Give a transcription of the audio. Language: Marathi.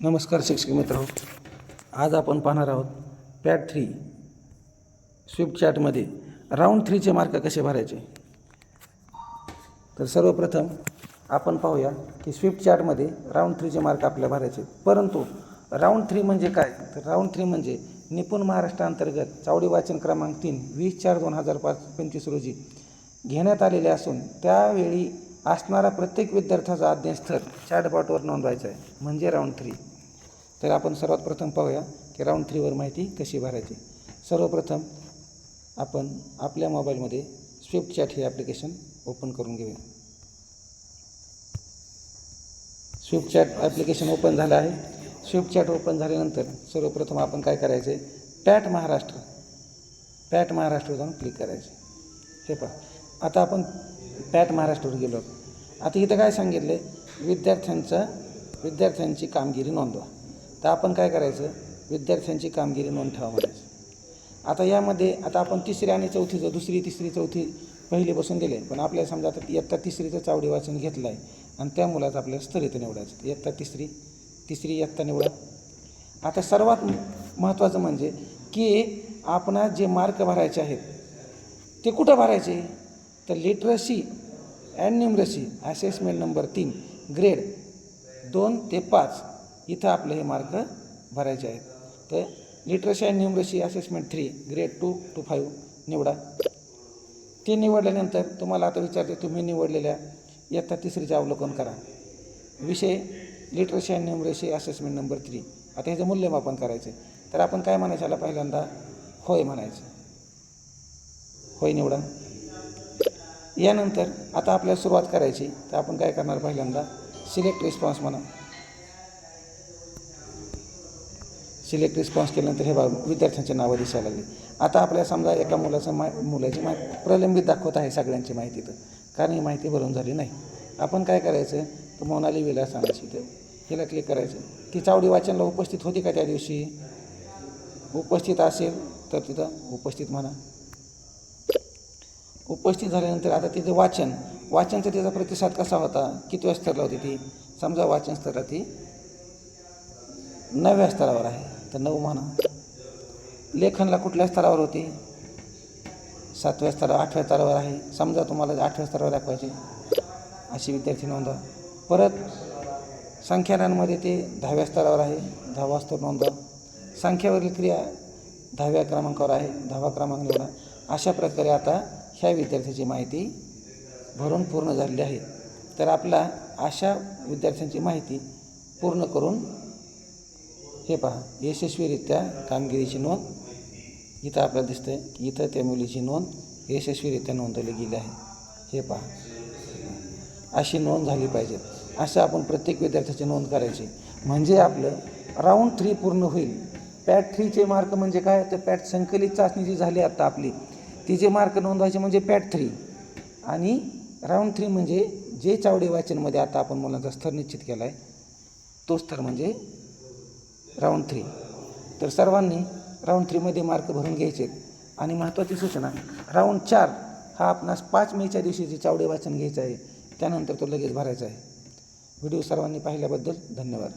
नमस्कार शिक्षक मित्र. आज आपण पाहणार आहोत पॅट थ्री. स्विफ्ट चॅटमध्ये राऊंड थ्रीचे मार्क कसे भरायचे? तर सर्वप्रथम आपण पाहूया की स्विफ्ट चार्टमध्ये राऊंड थ्रीचे मार्क आपल्याला भरायचे. परंतु राऊंड थ्री म्हणजे काय? तर राऊंड थ्री म्हणजे निपुण महाराष्ट्रांतर्गत चावडी वाचन क्रमांक तीन वीस चार दोन हजार पाच पंचवीस रोजी घेण्यात आलेले असून त्यावेळी असणारा प्रत्येक विद्यार्थ्याचा अध्ययनस्थळ चॅटबॉटवर नोंदवायचा आहे. म्हणजे राऊंड थ्री. तर आपण सर्वात प्रथम पाहूया की राऊंड थ्रीवर माहिती कशी भरायची. सर्वप्रथम आपण आपल्या मोबाईलमध्ये स्विफ्ट चॅट हे ॲप्लिकेशन ओपन करून घेऊया. स्विफ्ट चॅट ॲप्लिकेशन ओपन झालं आहे. स्विफ्ट चॅट ओपन झाल्यानंतर सर्वप्रथम आपण काय करायचं पॅट महाराष्ट्र. पॅट महाराष्ट्रवर जाऊन क्लिक करायचे हे पहा. आता आपण पॅट महाराष्ट्रवर गेलो. आता इथं काय सांगितलं आहे विद्यार्थ्यांचं विद्यार्थ्यांची कामगिरी नोंदवा. तर आपण काय करायचं? विद्यार्थ्यांची कामगिरी नोंद ठेवा म्हणायचं. आता यामध्ये आता आपण तिसरी आणि चौथीचं दुसरी तिसरी चौथी पहिली बसून दिले पण आपल्याला समजा आता इयत्ता तिसरीचं चावडी वाचन घेतलं आहे आणि त्या मुलाचं आपल्याला स्तरित निवडायचं इयत्ता तिसरी तिसरी इयत्ता निवडा. आता सर्वात महत्त्वाचं म्हणजे की आपणा जे मार्क भरायचे आहेत ते कुठं भरायचे? तर literacy and numeracy assessment number तीन ग्रेड दोन ते पाच. इथं आपले हे मार्क भरायचे आहेत. तर literacy and numeracy assessment three grade two to five निवडा. ते निवडल्यानंतर तुम्हाला आता विचारते तुम्ही निवडलेल्या इयत्ता तिसरीचे अवलोकन करा. विषय literacy and numeracy assessment number three आता ह्याचं मूल्यमापन करायचं तर आपण काय म्हणायचं आला पहिल्यांदा होय म्हणायचं. होय निवडा. यानंतर आता आपल्याला सुरुवात करायची तर आपण काय करणार पहिल्यांदा सिलेक्ट रिस्पॉन्स म्हणा. सिलेक्ट रिस्पॉन्स केल्यानंतर हे बघा विद्यार्थ्यांची नावं दिसायला लागली. आता आपल्या समजा एका मुलाचं मा मुलाची मा प्रलंबित दाखवत आहे सगळ्यांची माहिती तर. कारण ही माहिती भरून झाली नाही. आपण काय करायचं तर मोनाली विला सांगायची तर हिला क्लिक करायचं. ती चावडी वाचनला उपस्थित होती का त्या दिवशी? उपस्थित असेल तर तिथं उपस्थित म्हणा. उपस्थित झाल्यानंतर आता तिचं वाचन वाचनचा तिचा प्रतिसाद कसा होता? कितव्या स्तराला होती ती? समजा वाचन स्तरात ती नव्या स्तरावर आहे. तर नऊ म्हणा. लेखनला कुठल्या स्तरावर होती? सातव्या स्तरावर आठव्या स्तरावर आहे. समजा तुम्हाला आठव्या स्तरावर दाखवायचे. अशी विद्यार्थी नोंदवा परत संख्यानांमध्ये ते दहाव्या स्तरावर आहे. दहावा स्तर नोंदवा संख्यावरील क्रिया दहाव्या क्रमांकावर आहे. दहावा क्रमांक निवडा. अशा प्रकारे आता ह्या विद्यार्थ्याची माहिती भरून पूर्ण झालेली आहे. तर आपला अशा विद्यार्थ्यांची माहिती पूर्ण करून हे पहा यशस्वीरित्या कामगिरीची नोंद. इथं आपल्याला दिसतंय की इथं त्या मुलीची नोंद यशस्वीरित्या नोंदवली गेली आहे. हे पहा. अशी नोंद झाली पाहिजे. असं आपण प्रत्येक विद्यार्थ्याची नोंद करायची. म्हणजे आपलं राऊंड थ्री पूर्ण होईल. पॅट थ्रीचे मार्क म्हणजे काय? तर पॅट संकलित चाचणी जी झाली आता आपली तिचे मार्क नोंदवायचे म्हणजे पॅट थ्री आणि राऊंड थ्री म्हणजे जे चावडे वाचनमध्ये आता आपण मुलांचा स्तर निश्चित केला आहे तो स्तर म्हणजे राऊंड थ्री तर सर्वांनी राऊंड थ्रीमध्ये मार्क भरून घ्यायचे. आणि महत्त्वाची सूचना राऊंड चार हा आपणास पाच मेच्या दिवशी जे चावडे वाचन घ्यायचं आहे त्यानंतर तो लगेच भरायचा आहे. व्हिडिओ सर्वांनी पाहिल्याबद्दल धन्यवाद.